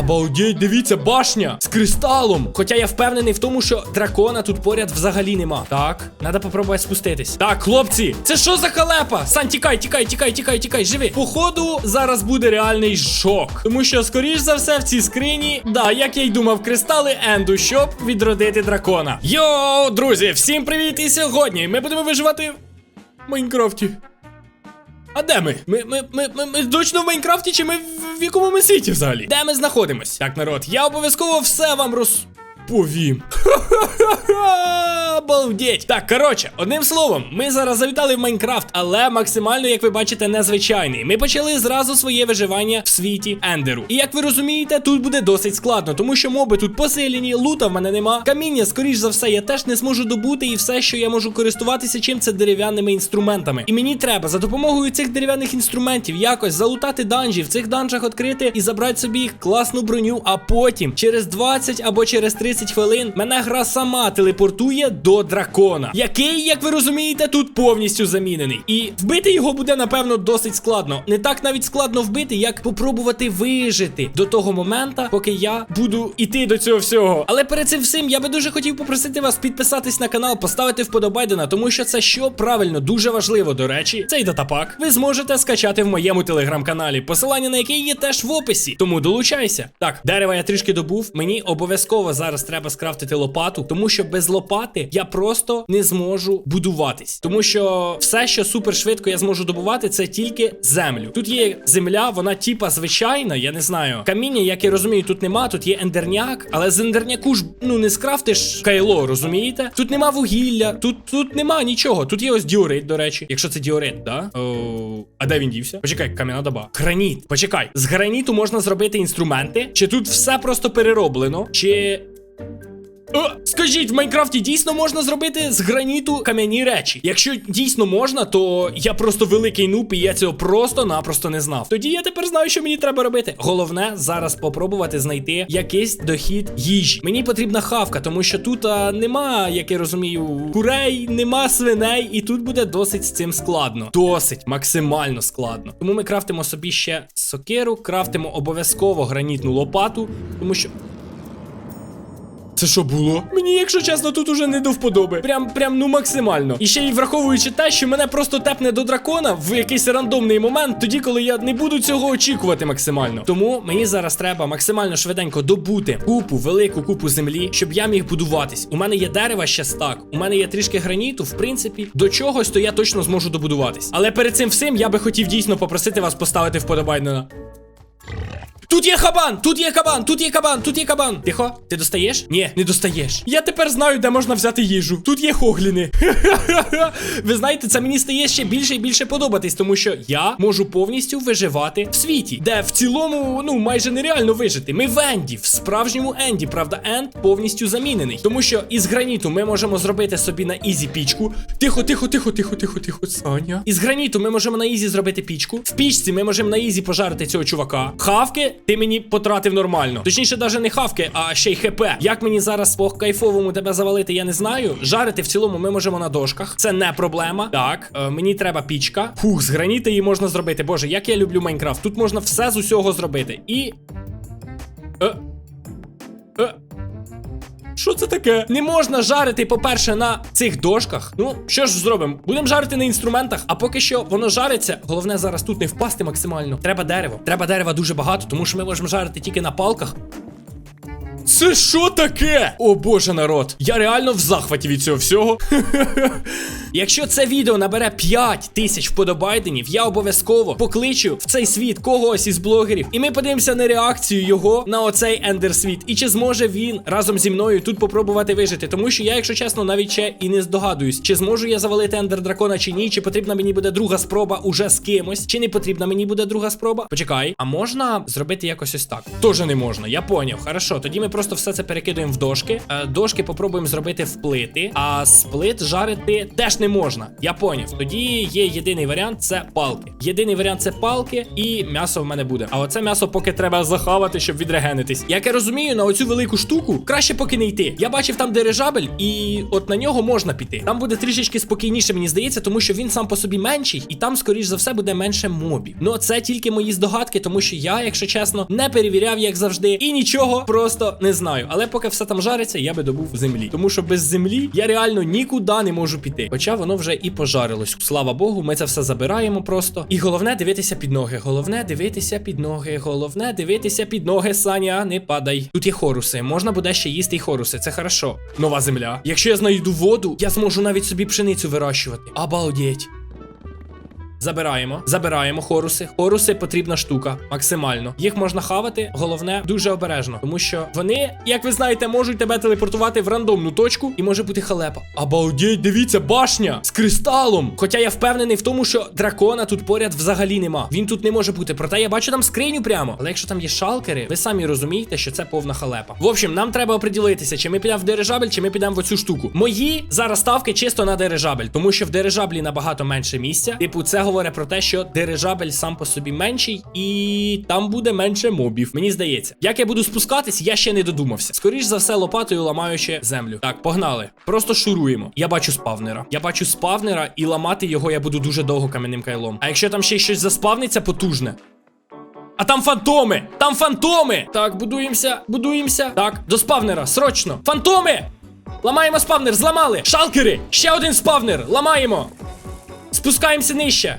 Обалдеть, дивіться, башня з кристалом. Хоча я впевнений в тому, що дракона тут поряд взагалі нема. Так, треба попробувати спуститись. Так, хлопці, це що за халепа? Сань, тікай, тікай, тікай, тікай, тікай, живи. Походу, зараз буде реальний шок. Тому що, скоріш за все, в цій скрині, да, як я й думав, кристали Енду, щоб відродити дракона. Йоу, друзі, всім привіт! І сьогодні ми будемо виживати в Майнкрафті. А де ми? Ми, ми, ми, ми, ми точно в Майнкрафті чи ми в, в якому ми світі взагалі? Де ми знаходимось? Так, народ, я обов'язково все вам розповім. Ха-ха-ха! Обалдеть! Так, коротше, одним словом, ми зараз завітали в Майнкрафт, але максимально, як ви бачите, незвичайний. Ми почали зразу своє виживання в світі Ендеру. І як ви розумієте, тут буде досить складно, тому що моби тут посилені, лута в мене нема. Каміння, скоріш за все, я теж не зможу добути, і все, що я можу користуватися, чим це дерев'яними інструментами. І мені треба за допомогою цих дерев'яних інструментів якось залутати данжі, в цих данжах відкрити і забрати собі класну броню, а потім через 20 або через 30 хвилин мене гра сама телепортує до дракона, який, як ви розумієте, тут повністю замінений. І вбити його буде, напевно, досить складно. Не так навіть складно вбити, як попробувати вижити до того моменту, поки я буду іти до цього всього. Але перед цим всім я би дуже хотів попросити вас підписатись на канал, поставити вподобайдена, тому що це що правильно, дуже важливо, до речі, цей датапак ви зможете скачати в моєму телеграм-каналі, посилання на який є теж в описі. Тому долучайся. Так, дерева я трішки добув. Мені обов'язково зараз треба скрафтити лопату, тому що без лопати я просто не зможу будуватись. Тому що все, що супер швидко я зможу добувати, це тільки землю. Тут є земля, вона типа звичайна, я не знаю. Каміння, як я розумію, тут нема, тут є ендерняк, але з ендерняку ж ну не скрафтиш кайло, розумієте? Тут нема вугілля, тут тут нема нічого. Тут є ось діорит, до речі. Якщо це діорит, да? О, а де він дівся? Почекай, кам'яна доба. Граніт. Почекай, з граніту можна зробити інструменти. Чи тут все просто перероблено? Чи. О, скажіть, в Майнкрафті дійсно можна зробити з граніту кам'яні речі. Якщо дійсно можна, то я просто великий нуб, і я цього просто-напросто не знав. Тоді я тепер знаю, що мені треба робити. Головне зараз попробувати знайти якийсь дохід їжі. Мені потрібна хавка, тому що тут а, нема, як я розумію, курей, нема свиней, і тут буде досить з цим складно. Досить максимально складно. Тому ми крафтимо собі ще сокиру, крафтимо обов'язково гранітну лопату, тому що. Це що було? Мені, якщо чесно, тут уже не до вподоби. Прям, прям, ну максимально. І ще й враховуючи те, що мене просто тепне до дракона в якийсь рандомний момент, тоді, коли я не буду цього очікувати максимально. Тому мені зараз треба максимально швиденько добути купу, велику купу землі, щоб я міг будуватись. У мене є дерева ще стак, у мене є трішки граніту, в принципі, до чогось, то я точно зможу добудуватись. Але перед цим всім я би хотів дійсно попросити вас поставити вподобайно. Тут є кабан! Тут є кабан! Тут є кабан! Тут є кабан! Тихо, ти достаєш? Ні, не достаєш. Я тепер знаю, де можна взяти їжу. Тут є хогліни. Ви знаєте, це мені стає ще більше і більше подобатись, тому що я можу повністю виживати в світі, де в цілому, ну, майже нереально вижити. Ми в Енді, в справжньому Енді, правда, Енд повністю замінений. Тому що із граніту ми можемо зробити собі на ізі пічку. Тихо, тихо, тихо, тихо, тихо, тихо, Саня. Із граніту ми можемо на ізі зробити пічку. В пічці ми можемо на ізі пожарити цього чувака. Хавки ти мені потратив нормально. Точніше, навіть не хавки, а ще й хп. Як мені зараз по кайфовому тебе завалити, я не знаю. Жарити в цілому ми можемо на дошках. Це не проблема. Так, е, мені треба пічка. Фух, з граніти її можна зробити. Боже, як я люблю Майнкрафт. Тут можна все з усього зробити. І. Е. Що це таке? Не можна жарити, по-перше, на цих дошках. Ну, що ж зробимо? Будемо жарити на інструментах, а поки що воно жариться. Головне зараз тут не впасти максимально. Треба дерево. Треба дерева дуже багато, тому що ми можемо жарити тільки на палках. Це що таке? О боже народ, я реально в захваті від цього всього. Якщо це відео набере 5 тисяч вподобайденів, я обов'язково покличу в цей світ когось із блогерів, і ми подивимося на реакцію його на оцей ендер світ. І чи зможе він разом зі мною тут попробувати вижити? Тому що я, якщо чесно, навіть ще і не здогадуюсь, чи зможу я завалити ендер дракона чи ні, чи потрібна мені буде друга спроба уже з кимось, чи не потрібна мені буде друга спроба. Почекай, а можна зробити якось ось так? Тоже не можна, я поняв. Хорошо, тоді ми просто все це перекидуємо в дошки. Е, дошки попробуємо зробити в плити, а з плит жарити теж не можна. Я поняв. Тоді є єдиний варіант це палки. Єдиний варіант це палки, і м'ясо в мене буде. А оце м'ясо поки треба захавати, щоб відрегенитись. Як я розумію, на оцю велику штуку краще поки не йти. Я бачив там дирижабель, і от на нього можна піти. Там буде трішечки спокійніше, мені здається, тому що він сам по собі менший, і там, скоріш за все, буде менше мобів. Ну це тільки мої здогадки, тому що я, якщо чесно, не перевіряв, як завжди, і нічого просто не знаю. Але поки все там жариться, я би добув землі. Тому що без землі я реально нікуди не можу піти. Хоча воно вже і пожарилось. Слава Богу, ми це все забираємо просто. І головне дивитися під ноги. Головне дивитися під ноги. Головне дивитися під ноги, Саня, не падай. Тут є хоруси. Можна буде ще їсти й хоруси. Це хорошо. Нова земля. Якщо я знайду воду, я зможу навіть собі пшеницю вирощувати. Обалдеть. Забираємо, забираємо хоруси. Хоруси потрібна штука, максимально. Їх можна хавати, головне дуже обережно, тому що вони, як ви знаєте, можуть тебе телепортувати в рандомну точку і може бути халепа. Обалдеть, дивіться, башня з кристалом. Хоча я впевнений в тому, що дракона тут поряд взагалі нема. Він тут не може бути. Проте я бачу там скриню прямо. Але якщо там є шалкери, ви самі розумієте, що це повна халепа. В общем, нам треба оприділитися, чи ми підемо в дирижабель, чи ми підемо в оцю штуку. Мої зараз ставки чисто на дирижабель, тому що в дирижаблі набагато менше місця. Типу, це говорить про те, що дирижабель сам по собі менший, і там буде менше мобів. Мені здається. Як я буду спускатись, я ще не додумався. Скоріш за все, лопатою ламаючи землю. Так, погнали. Просто шуруємо. Я бачу спавнера. Я бачу спавнера, і ламати його я буду дуже довго кам'яним кайлом. А якщо там ще щось заспавниться потужне. А там фантоми! Там фантоми! Так, будуємося, будуємося. Так, до спавнера, срочно. Фантоми! Ламаємо спавнер, зламали! Шалкери! Ще один спавнер! Ламаємо! Спускаємося нижче.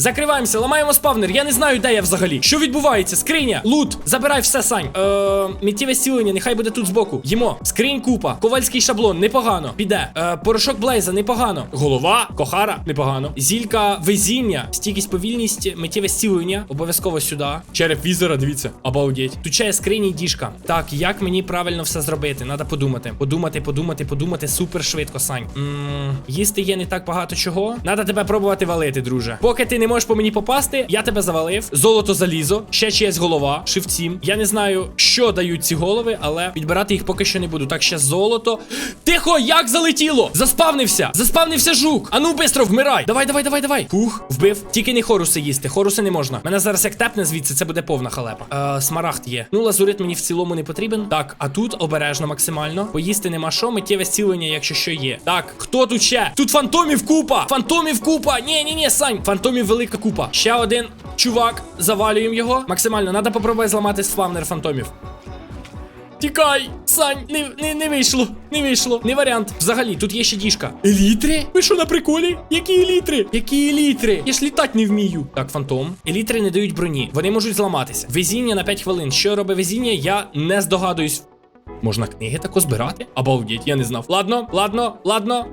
Закриваємося, ламаємо спавнер. Я не знаю, де я взагалі. Що відбувається? Скриня, лут, забирай все, Сань. Е, миттєве зцілення, нехай буде тут збоку. Їмо. Скринь купа. Ковальський шаблон, непогано. Піде. Е, порошок Блейза, непогано. Голова, кохара, непогано. Зілька везіння, стійкість, повільність, миттєве зцілення. Обов'язково сюди. Череп візера, дивіться. Обалдеть. Тут ще є скрині і діжка. Так, як мені правильно все зробити? Надо подумати. Подумати, подумати, подумати. Супер швидко, Сань. м їсти є не так багато чого. Надо тебе пробувати валити, друже. Поки ти не можеш по мені попасти, я тебе завалив. Золото залізо, ще чиясь голова, 7. Я не знаю, що дають ці голови, але підбирати їх поки що не буду. Так, ще золото. Тихо, як залетіло? Заспавнився! Заспавнився жук! Ану, бистро, вмирай! Давай, давай, давай, давай. Фух, вбив. Тільки не хоруси їсти. Хоруси не можна. Мене зараз як тепне звідси, це буде повна халепа. Е, смарагд є. Ну, лазурит мені в цілому не потрібен. Так, а тут обережно максимально. Поїсти нема що, миттєве зцілення, якщо що є. Так, хто тут ще? Тут фантомів купа! Фантомів купа! Ні, ні, ні, Сань. Фантомів велика купа. Ще один чувак. Завалюємо його. Максимально, треба попробувати зламати спавнер фантомів. Тікай, Сань, не, не, не вийшло, не вийшло, не варіант. Взагалі, тут є ще діжка. Елітри? Ви що на приколі? Які елітри? Які елітри? Я ж літати не вмію. Так, фантом. Елітри не дають броні. Вони можуть зламатися. Везіння на 5 хвилин. Що робить везіння, я не здогадуюсь. Можна книги тако збирати? Обалдеть, я не знав. Ладно, ладно, ладно.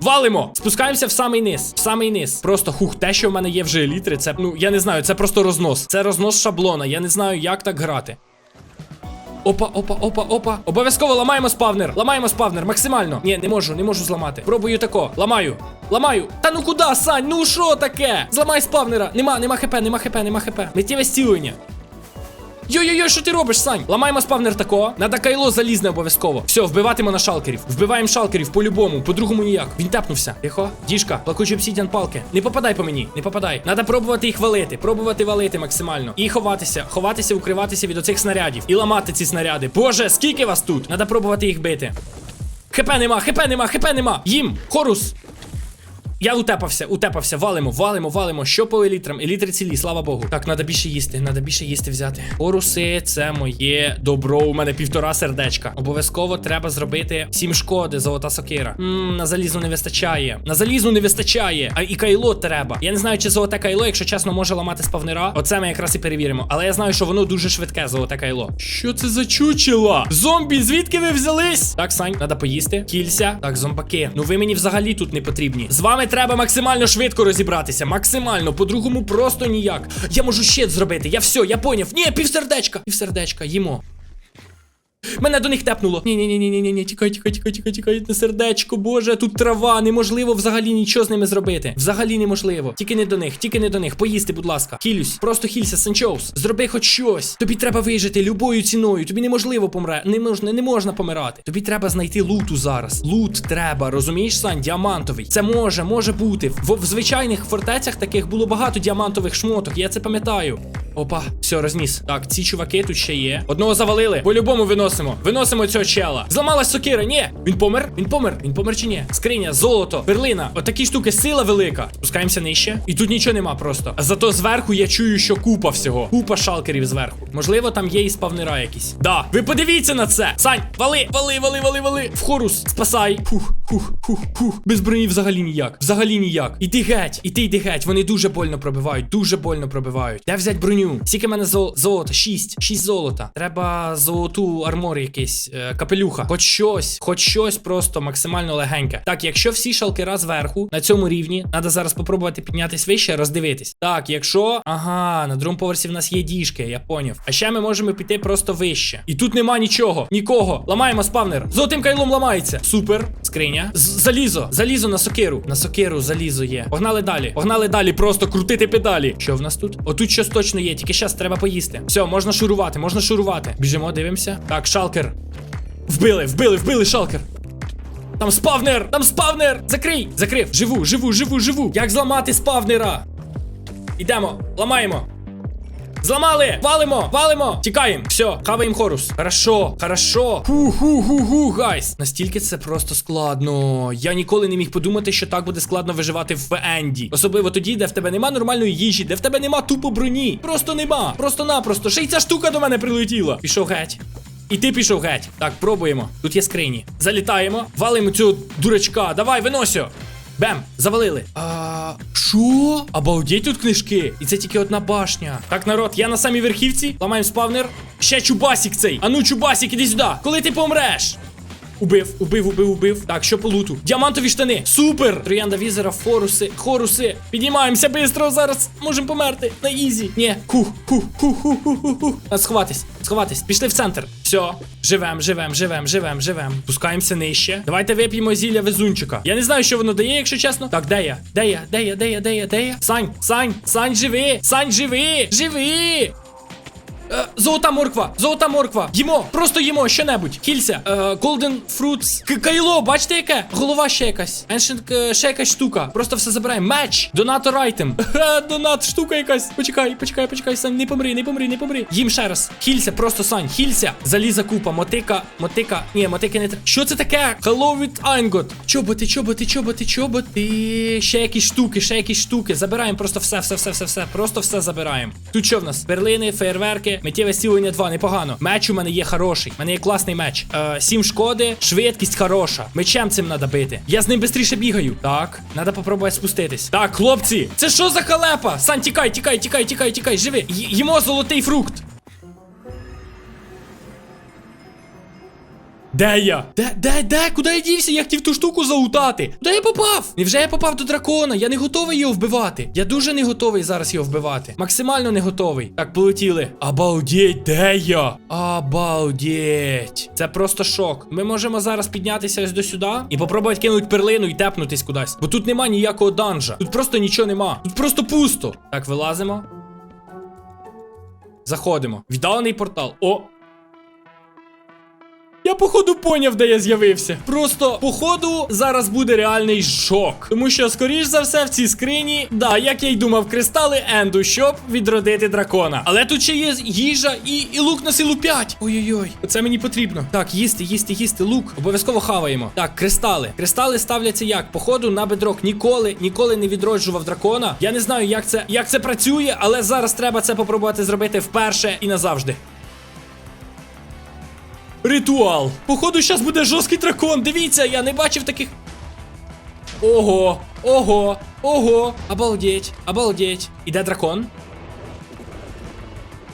Валимо! Спускаємося в самий низ. В самий низ. Просто хух, те, що в мене є вже елітри, це, ну, я не знаю, це просто рознос. Це рознос шаблона. Я не знаю, як так грати. Опа, опа, опа, опа. Обов'язково ламаємо спавнер. Ламаємо спавнер максимально. Ні, не можу, не можу зламати. Пробую тако. Ламаю. Ламаю. Та ну куди, Сань? Ну що таке? Зламай спавнера. Нема, нема хп, нема хп, нема хп. Миттєве стілення. Йо-йо-йо, що ти робиш, Сань? Ламаємо спавнер такого. Надо кайло залізне обов'язково. Все, вбиватимо на шалкерів. Вбиваємо шалкерів по-любому, по-другому ніяк. Він тепнувся. Тихо. Діжка, плакучий обсідіан палки. Не попадай по мені, не попадай. Надо пробувати їх валити, пробувати валити максимально. І ховатися, ховатися, укриватися від оцих снарядів. І ламати ці снаряди. Боже, скільки вас тут? Надо пробувати їх бити. ХП нема, ХП нема, ХП нема. Їм, хорус. Я утепався, утепався, валимо, валимо, валимо. Що по елітрам? Елітри цілі, слава Богу. Так, треба більше їсти, треба більше їсти взяти. Оруси, це моє добро. У мене півтора сердечка. Обов'язково треба зробити сім шкоди, золота сокира. Ммм, на залізну не вистачає. На залізну не вистачає. А і кайло треба. Я не знаю, чи золоте кайло, якщо чесно, може ламати спавнера. Оце ми якраз і перевіримо. Але я знаю, що воно дуже швидке, золоте кайло. Що це за чучела? Зомбі, звідки ви взялись? Так, Сань, треба поїсти. Кілься. Так, зомбаки. Ну ви мені взагалі тут не потрібні. З вами треба максимально швидко розібратися. Максимально, по-другому просто ніяк. Я можу щит зробити. Я все, я поняв. Ні, півсердечка. Півсердечка, їмо. Мене до них тепнуло. Ні, ні, ні, ні, ні, ні, тікай, тікай, тікай, тікай, тікай, на сердечко, боже, тут трава, неможливо взагалі нічого з ними зробити. Взагалі неможливо. Тільки не до них, тільки не до них. Поїсти, будь ласка. Хілюсь, просто хілься, Санчоус. Зроби хоч щось. Тобі треба вижити любою ціною. Тобі неможливо помре. Не можна, не можна помирати. Тобі треба знайти луту зараз. Лут треба, розумієш, Сань, діамантовий. Це може, може бути. В, в звичайних фортецях таких було багато діамантових шмоток. Я це пам'ятаю. Опа, все, розніс. Так, ці чуваки тут ще є. Одного завалили. По-любому виносимо. Виносимо цього чела. Зламалась сокира. Ні. Він помер? Він помер. Він помер чи ні? Скриня, золото, перлина. Отакі штуки, сила велика. Спускаємося нижче. І тут нічого нема просто. А зато зверху я чую, що купа всього. Купа шалкерів зверху. Можливо, там є і спавнера якісь. Да. Ви подивіться на це. Сань, вали, вали, вали, вали, вали. В хорус. Спасай. Фух, фух, фух, фух. Без броні взагалі ніяк. Взагалі ніяк. Іди геть, іди, йди геть. Вони дуже больно пробивають. Дуже больно пробивають. Де взять броню? Скільки мене зол... золота? Шість. Шість золота. Треба золоту армор якийсь. Е, капелюха. Хоч щось, хоч щось просто максимально легеньке. Так, якщо всі шалкера зверху на цьому рівні, треба зараз попробувати піднятись вище, роздивитись. Так, якщо. Ага, на другому поверсі в нас є діжки, я поняв. А ще ми можемо піти просто вище. І тут нема нічого, нікого. Ламаємо спавнер. Золотим кайлом ламається. Супер. Скриня. Залізо, залізо на сокиру. На сокиру залізо є. Погнали далі. Погнали далі, просто крутити педалі. Що в нас тут? Отут щось точно є, тільки щас треба поїсти. Все, можна шурувати, можна шурувати. Біжимо, дивимося. Так, шалкер. Вбили, вбили, вбили шалкер. Там спавнер! Там спавнер! Закрий! Закрив! Живу, живу, живу, живу! Як зламати спавнера? Ідемо, ламаємо. Зламали! Валимо! Валимо! Тікаємо! Все, хаваємо хорус. Хорошо, хорошо. Ху-ху-ху-ху, гайс. Настільки це просто складно. Я ніколи не міг подумати, що так буде складно виживати в Енді. Особливо тоді, де в тебе нема нормальної їжі, де в тебе нема тупо броні. Просто нема. Просто-напросто. Ще й ця штука до мене прилетіла. Пішов геть. І ти пішов геть. Так, пробуємо. Тут є скрині. Залітаємо, валимо цього дурачка. Давай, виносю. Бем, завалили. А що? Обалдеть тут книжки. І це тільки одна башня. Так, народ, я на самій верхівці. Ламаємо спавнер. Ще чубасік цей. Ану, чубасік, іди сюди. Коли ти помреш? Убив, убив, убив, убив. Так, що по луту? Діамантові штани. Супер! Троянда візера, форуси, хоруси. Піднімаємося швидко. Зараз можемо померти. На ізі. Ні. Хух, хух, хух, хух, хух, хух, хух. Сховатись, сховатись. Пішли в центр. Все. Живем, живем, живем, живем, живем. Пускаємося нижче. Давайте вип'ємо зілля везунчика. Я не знаю, що воно дає, якщо чесно. Так, де я? Де я? Де я? Де я? Де я? Де я? Сань, Сань, Сань, живи! Сань, живи! Живи! Е, золота морква, золота морква. Їмо, просто їмо що-небудь. Хілься. Е, Golden Fruits. Кайло, бачите яке? Голова ще якась. Ancient, е, ще якась штука. Просто все забираємо. Меч. Донатор айтем. Донат, штука якась. Почекай, почекай, почекай, Сань, не помри, не помри, не помри. Їм ще раз. Хілься, просто Сань, хілься. Заліза купа, мотика, мотика. Ні, мотики не треба. Що це таке? Hello with Айнгот. Чоботи, чоботи, чоботи, чоботи. Ще якісь штуки, ще якісь штуки. Забираємо просто все, все, все, все, все. Просто все забираємо. Тут що в нас? Перлини, фейерверки, миттєве зцілення 2, непогано. Меч у мене є хороший. У мене є класний меч. Е, 7 шкоди, швидкість хороша. Мечем цим треба бити. Я з ним швидше бігаю. Так, треба попробувати спуститись. Так, хлопці, це що за халепа? Сан, тікай, тікай, тікай, тікай, тікай, живи. Їмо золотий фрукт. Де я? Де, де, де? Куди я дівся? Я хотів ту штуку заутати. Куди я попав? Невже я попав до дракона? Я не готовий його вбивати. Я дуже не готовий зараз його вбивати. Максимально не готовий. Так, полетіли. Обалдеть, де я? Обалдеть. Це просто шок. Ми можемо зараз піднятися ось до сюди і попробувати кинути перлину і тепнутись кудись. Бо тут нема ніякого данжа. Тут просто нічого нема. Тут просто пусто. Так, вилазимо. Заходимо. Віддалений портал. О! Я походу поняв, де я з'явився. Просто походу зараз буде реальний шок. Тому що, скоріш за все, в цій скрині, да, як я й думав, кристали Енду, щоб відродити дракона. Але тут ще є їжа і, і лук на силу 5. Ой-ой-ой, оце мені потрібно. Так, їсти, їсти, їсти лук. Обов'язково хаваємо. Так, кристали. Кристали ставляться як? Походу на бедрок. Ніколи, ніколи не відроджував дракона. Я не знаю, як це, як це працює, але зараз треба це попробувати зробити вперше і назавжди. Ритуал. Походу, зараз буде жорсткий дракон. Дивіться, я не бачив таких. Ого, ого, ого. Обалдеть, обалдеть. Іде дракон.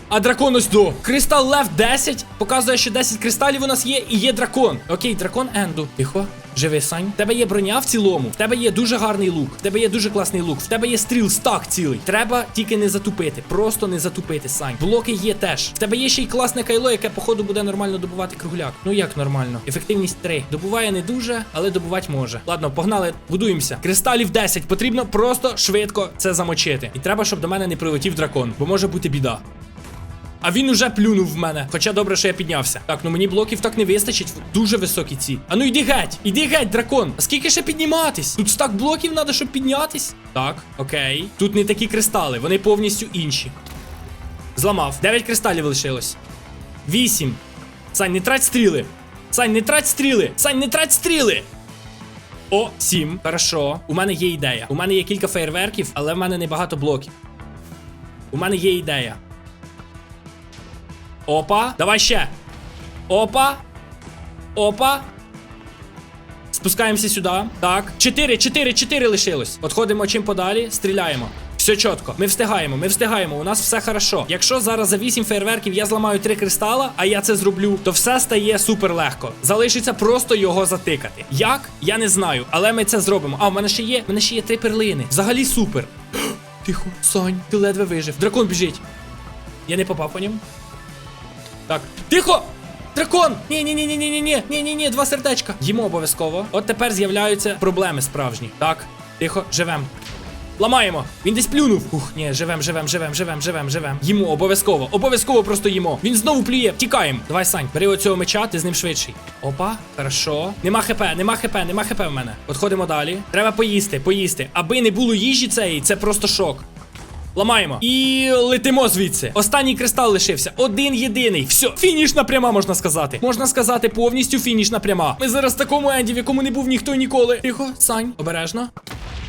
А дракон ось до. Кристал лев 10. Показує, що 10 кристалів у нас є, і є дракон. Окей, дракон Енду. Тихо. Живи, Сань. В тебе є броня в цілому, в тебе є дуже гарний лук, в тебе є дуже класний лук, в тебе є стріл стак цілий. Треба тільки не затупити. Просто не затупити, Сань. Блоки є теж. В тебе є ще й класне кайло, яке, походу, буде нормально добувати кругляк. Ну як нормально? Ефективність 3. Добуває не дуже, але добувати може. Ладно, погнали, будуємося. Кристалів 10. Потрібно просто швидко це замочити. І треба, щоб до мене не прилетів дракон, бо може бути біда. А він уже плюнув в мене. Хоча добре, що я піднявся. Так, ну мені блоків так не вистачить. Дуже високі ці. А ну йди геть! Іди геть, дракон! А скільки ще підніматись? Тут стак блоків треба, щоб піднятись. Так, окей. Тут не такі кристали, вони повністю інші. Зламав. 9 кристалів лишилось. 8. Сань, не трать стріли. Сань, не трать стріли. Сань, не трать стріли. О, 7. Хорошо. У мене є ідея. У мене є кілька фейерверків, але в мене небагато блоків. У мене є ідея. Опа. Давай ще. Опа. Опа. Спускаємося сюди. Так. Чотири, чотири, чотири лишилось. Отходимо чим подалі, стріляємо. Все чітко. Ми встигаємо, ми встигаємо. У нас все хорошо. Якщо зараз за 8 фейерверків я зламаю 3 кристала, а я це зроблю, то все стає супер легко. Залишиться просто його затикати. Як? Я не знаю, але ми це зробимо. А, в мене ще є. В мене ще є три перлини. Взагалі супер. Тихо, Сань, ти ледве вижив. Дракон біжить. Я не попав по ньому. Так. Тихо! Дракон! Ні, ні, ні, ні, ні, ні, ні, ні, ні, ні, два сердечка. Їмо обов'язково. От тепер з'являються проблеми справжні. Так, тихо, живем. Ламаємо. Він десь плюнув. Ух, ні, живем, живем, живем, живем, живем, живем. Їмо обов'язково. Обов'язково просто їмо. Він знову плює. Тікаємо. Давай, Сань, бери оцього меча, ти з ним швидший. Опа, хорошо. Нема хп, нема хп, нема хп в мене. Отходимо далі. Треба поїсти, поїсти. Аби не було їжі цієї, це просто шок. Ламаємо. І летимо звідси. Останній кристал лишився. Один єдиний. Все, фінішна пряма, можна сказати. Можна сказати, повністю фінішна пряма. Ми зараз в такому енді, в якому не був ніхто ніколи. Тихо, Сань, обережно.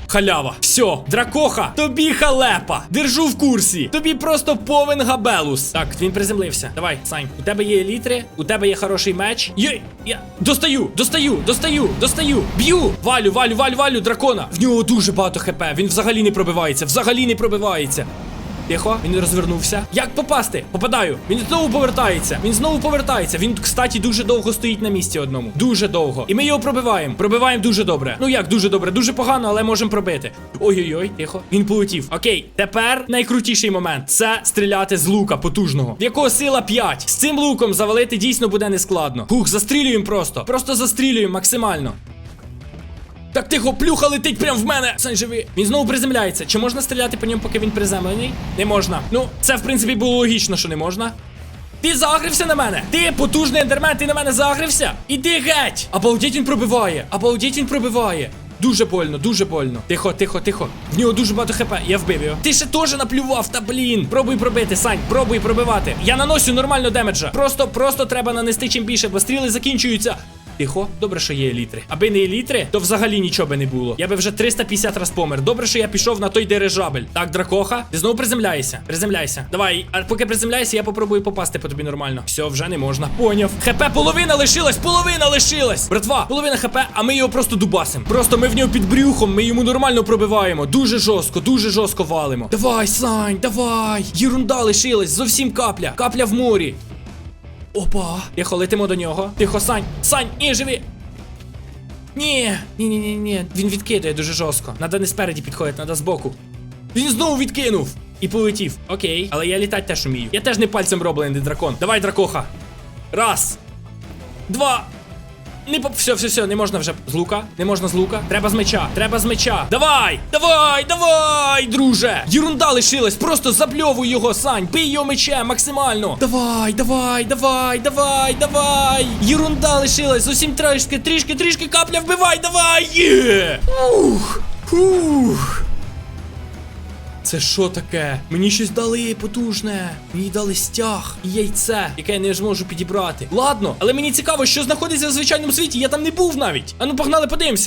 Халява. Все, дракоха, тобі халепа. Держу в курсі. Тобі просто повен габелус. Так, він приземлився. Давай, Сань, у тебе є елітри, у тебе є хороший меч. Є, я достаю, достаю, достаю, достаю. Б'ю. Валю, валю, валю, валю, дракона. В нього дуже багато хп. Він взагалі не пробивається. Взагалі не пробивається. Тихо, він розвернувся. Як попасти? Попадаю. Він знову повертається. Він знову повертається. Він, кстати, дуже довго стоїть на місці одному. Дуже довго. І ми його пробиваємо. Пробиваємо дуже добре. Ну як дуже добре? Дуже погано, але можемо пробити. Ой-ой-ой, тихо. Він полетів. Окей, тепер найкрутіший момент це стріляти з лука потужного. В якого сила 5. З цим луком завалити дійсно буде нескладно. Хух, застрілюємо просто. Просто застрілюємо максимально. Так тихо, плюха летить прямо в мене. Сань живи. Він знову приземляється. Чи можна стріляти по ньому, поки він приземлений? Не можна. Ну, це в принципі було логічно, що не можна. Ти загрився на мене! Ти потужний ендермен, ти на мене загрився? Іди геть! Обалдеть він пробиває! Обалдеть він пробиває! Дуже больно, дуже больно. Тихо, тихо, тихо. В нього дуже багато хп. Я вбив його. Ти ще теж наплював, та блін. Пробуй пробити, Сань, пробуй пробивати. Я наносю нормально демеджа. Просто, просто треба нанести чим більше, бо стріли закінчуються. Тихо, добре, що є елітри. Аби не елітри, то взагалі нічого би не було. Я би вже 350 раз помер. Добре, що я пішов на той дирижабель. Так, дракоха, ти знову приземляєшся. Приземляйся. Давай, а поки приземляйся, я попробую попасти по тобі нормально. Все, вже не можна. Поняв. ХП половина лишилась, половина лишилась. Братва, половина ХП, а ми його просто дубасим. Просто ми в нього під брюхом, ми йому нормально пробиваємо. Дуже жорстко, дуже жорстко валимо. Давай, Сань, давай. Єрунда лишилась, зовсім капля. Капля в морі. Опа! Тихо, летимо до нього. Тихо, Сань! Сань, ні, живи! Ні, ні, ні, ні, ні. Він відкидує дуже жорстко. Надо не спереді підходити, надо збоку. Він знову відкинув! І полетів. Окей, але я літати теж умію. Я теж не пальцем роблений дракон. Давай, дракоха. Раз. Два. Не по... Все, все, все, не можна вже з лука. Не можна з лука. Треба з меча. Треба з меча. Давай! Давай! Давай, друже! Єрунда лишилась. Просто запльовуй його, Сань. Бий його мечем максимально. Давай, давай, давай, давай, давай. Єрунда лишилась. Зовсім трішки, трішки, трішки капля вбивай, давай! Є! Ух! Ух! Це що таке? Мені щось дали потужне. Мені дали стяг і яйце, яке я не зможу підібрати. Ладно, але мені цікаво, що знаходиться в звичайному світі. Я там не був навіть. Ану, погнали, подивимося.